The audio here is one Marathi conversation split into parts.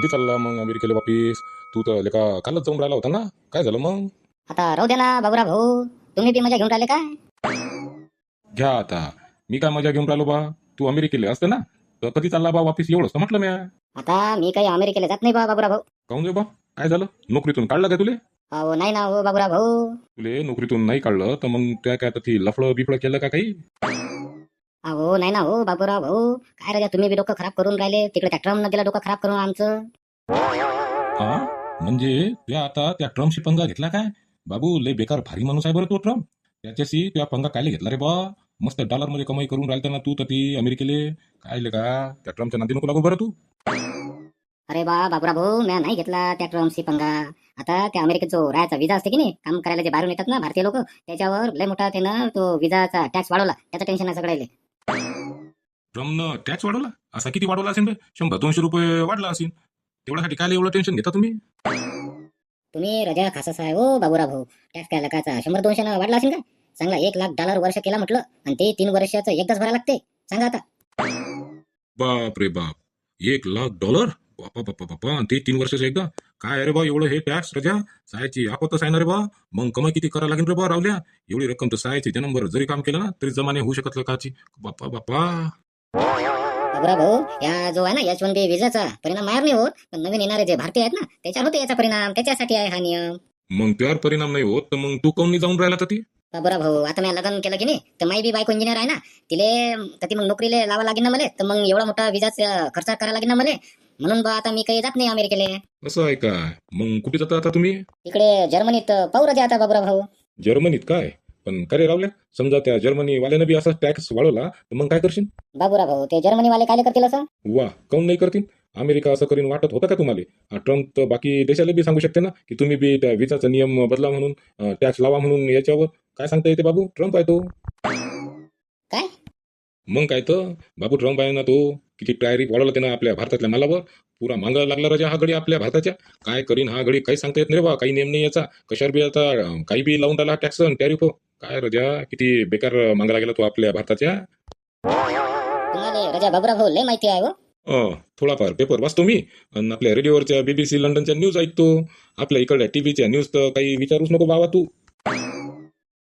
चालला मग अमेरिकेला वापिस? तू तर लेका कालच जाऊन राहिला होता ना? काय झालं मग? आता राहू दे ना बाबूराव भाऊ. तुम्ही बी मजा घेऊन राहिले काय? घ्या आता. मी काय मजा घेऊन राहिलो बा? तू अमेरिकेला असते ना? तर कधी चालला बा वापिस? एवढंच तर म्हटलं मी. आता मी काही अमेरिकेला जात नाही बा बाबूराव भाऊ. काहून रे बा? काय झालं? नोकरीतून काढलं काय तुले? अहो नाही ना हो बाबूराव भाऊ. तुले नोकरीतून नाही काढलं तर मग त्या काय ती लफडं बिफडं केलं का काही? अहो नाही ना हो बाबूराव भाऊ काय राजा तुम्ही बी डोकं खराब करून राहिले. तिकडे त्या ट्रम्प न दिला डोकं खराब करून आमचं. हा? म्हणजे त्या आता त्या ट्रम्पशी पंगा घेतला काय? बाबू लय बेकार भारी माणूस आहे बरं तो ट्रम्प त्याच्याशी त्या पंगा कायले घेतला रे बा? मस्त डॉलरमध्ये कमाई करून राहिलता ना तू तर ती अमेरिकेले. काय का? त्या ट्रम्पच्या नादी नको लागू बरं तू. अरे बा बाबूराव भाऊ मी नाही घेतला त्या ट्रम्पशी पंगा. आता त्या अमेरिकेत जो राहायचा विजा असते की नाही काम करायला जे बाहेरून येतात ना भारतीय लोक त्याच्यावर लय मोठा त्यानं तो विजाचा टॅक्स वाढवला. त्याचं टेन्शन आहे सगळ्याले. ट्रम्पनं टॅक्स वाढवला? असा किती वाढवला असेल बे? शंभर दोनशे रुपये वाढला असेल. तेवढ्यासाठी काय एवढं टेन्शन घेता तुम्ही? तुम्ही रजा खासस आहे हो बाबूराव भाऊ. टॅक्स काय लकाचा? शंभर दोनशे वाढला असेल काय चांगला एक लाख डॉलर वर्ष केला म्हटलं आणि ते तीन वर्षाचं एकदाच भरायला लागते. सांगा आता. बाप रे बाप. एक लाख डॉलर बापा बापा बापा ते तीन वर्षाचं एकदा काय अरे बा एवढं हे टॅक्स रजा सायची आपतच आहे ना रे बा मग कमाई किती करा लागेल रे बा रावल्या एवढी रक्कम तर सायची त्या नंबर जरी काम केलं ना तरी जमाने होऊ शकत काची बापा बापा भाऊ या जो आहे ना एच वन बी विजाचा परिणाम मार नाही होत पण नवीन येणारे जे भारतीय आहेत ना त्याच्यावर होते याचा परिणाम त्याच्यासाठी आहे हा नियम मग त्यावर परिणाम नाही होत तर मग तू काऊन जाऊन राहिला तर ती बरं भाऊ आता मी लग्न केलं की नाही तर माई बी बायको इंजिनियर आहे ना तिले तर ती मग नोकरीला लावा लागेल ना मला तर मग एवढा मोठा विजाचा खर्च करायला लागेल ना मला म्हणून बा आता मी काही जात नाही अमेरिकेला. असं आहे काय? मग कुठे जाता आता तुम्ही? तिकडे जर्मनीत पाहू राजा आता बाबूराव भाऊ. जर्मनीत काय? पण काय रे रावल्या समजा त्या जर्मनी वाल्यानं बी असा टॅक्स वाढवला तर मग काय करशील? बाबूराव भाऊ ते जर्मनी वाले काय करतील असं? वा काऊन नाही करतील? अमेरिका असं करीन वाटत होतं का तुम्हाला? ट्रम्प तर बाकी देशाला बी सांगू शकते ना की तुम्ही बी त्या विजाचा नियम बदला म्हणून टॅक्स लावा म्हणून याच्यावर काय सांगता येते बाबू? ट्रम्प आहे तो. काय? मग काय तर? बाबू ट्रम्प आहे ना तो. किती टायरी वाढवला त्यानं आपल्या भारतातल्या मालावर? पुरा मांगा लागला राजा हा गडी आपल्या भारताच्या. काय करीन हा गडी काही सांगता येत नाही बा काही नेम नाही याचा. कशावर बी आता काही बी लावून राहिला टॅक्स टॅरिफ काय राजा किती बेकार मांगा लागला तो आपल्या भारताच्या? तुम्हाला राजा बाबूराव भाऊ लय माहिती आहे हो. थोडाफार पेपर वाचतो मी. आणि आपल्या रेडिओवरच्या बीबीसी लंडनच्या न्यूज ऐकतो. आपल्या इकडल्या टीव्हीच्या न्यूज तर काही विचारूच नको बाबा तू.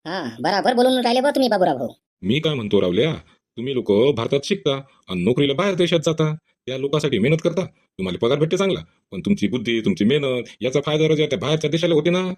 हा बराबर बोलून राहिले बा तुम्ही बाबूराव भाऊ. मी काय म्हणतो रावल्या? तुम्ही लोक भारतात शिकता आणि नोकरीला बाहेर देशात जाता. त्या लोकांसाठी मेहनत करता. तुम्हाला पगार भेटते चांगला. पण तुमची बुद्धी तुमची मेहनत याचा फायदा राजा त्या बाहेरच्या देशाला होते ना.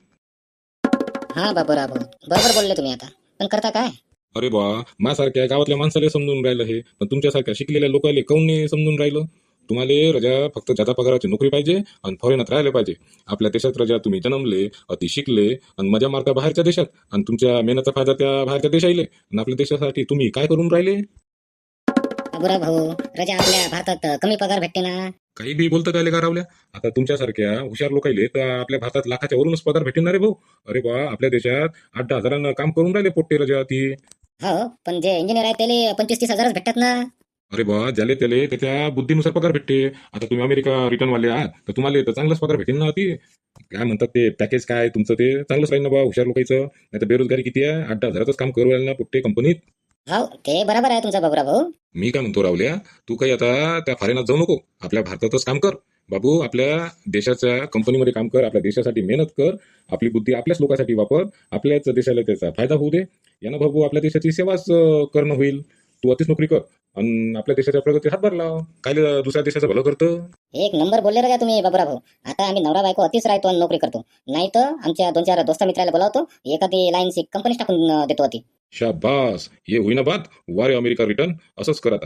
हा बाबूराव भाऊ. बरोबर बोलले तुम्ही आता. पण करता काय? अरे बा माझ्यासारख्या गावातल्या माणसाला समजून राहिलं हे. पण तुमच्यासारख्या शिकलेल्या लोकांना काऊन नाही समजून राहिलं? तुम्हाला रजा फक्त जादा पगाराची नोकरी पाहिजे आणि फॉरेनात राहायला पाहिजे. आपल्या देशात रजा तुम्ही जन्मले अति शिकले आणि मजा मारता बाहेरच्या देशात आणि तुमच्या मेहनतचा फायदा त्या बाहेरच्या देशाला आणि आपल्या देशासाठी तुम्ही काय करून राहिले? बाबूराव भाऊ राजा आपल्या भारतात कमी पगार भेटते ना? काही बी बोलतं काय का रावल्या आता तुमच्यासारख्या हुशार लोकायले तर आपल्या भारतात लाखाच्या वरूनच पगार भेटेल ना रे भाऊ. अरे बा आपल्या देशात आठ दहा हजारांना काम करून राहिले पोट्टे रजा ती. हो पण जे इंजिनियर आहे त्याला पंचवीस तीस हजारच भेटतात ना? अरे बा ज्याले त्याले त्याच्या बुद्धीनुसार पगार भेटते. आता तुम्ही अमेरिका रिटर्न वाले आहात तर तुम्हाला तर चांगलाच पगार भेटेल ना ती. काय म्हणतात ते पॅकेज काय तुमचं ते चांगलंच राहील ना बा हुशार लोकांचं. नाही तर बेरोजगारी किती आहे? आठ दहा हजाराचंच काम करू राहिले ना पुट्टे कंपनीत. हो ते बरोबर आहे तुमचा बाबूराव भाऊ. मी काय म्हणतो रावल्या तू काही आता त्या फॉरेनात जाऊ नको. आपल्या भारतातच काम कर. बाबू आपल्या देशाच्या कंपनीमध्ये काम कर आपल्या देशासाठी मेहनत कर. आपली बुद्धी आपल्याच लोकांसाठी वापर. आपल्याच देशाला त्याचा फायदा होऊ दे. यानं बाबू आपल्या देशाची सेवाच करणं होईल. तू अतिच नोकरी कर. आणि आपल्या देशाच्या प्रगती हातभार लाव. काय दुसऱ्या देशाचं भलं करतं? एक नंबर बोलले राजा तुम्ही बाबूराव भाऊ. आता आम्ही नवरा बायको अतिच राहतो आणि नोकरी करतो. नाही तर आमच्या दोन चार दोस्त मित्राला बोलावतो एखादी लाईनची कंपनी टाकून देतो ती शाबास. हे होईना बात वारे अमेरिका रिटर्न असंच कर आता.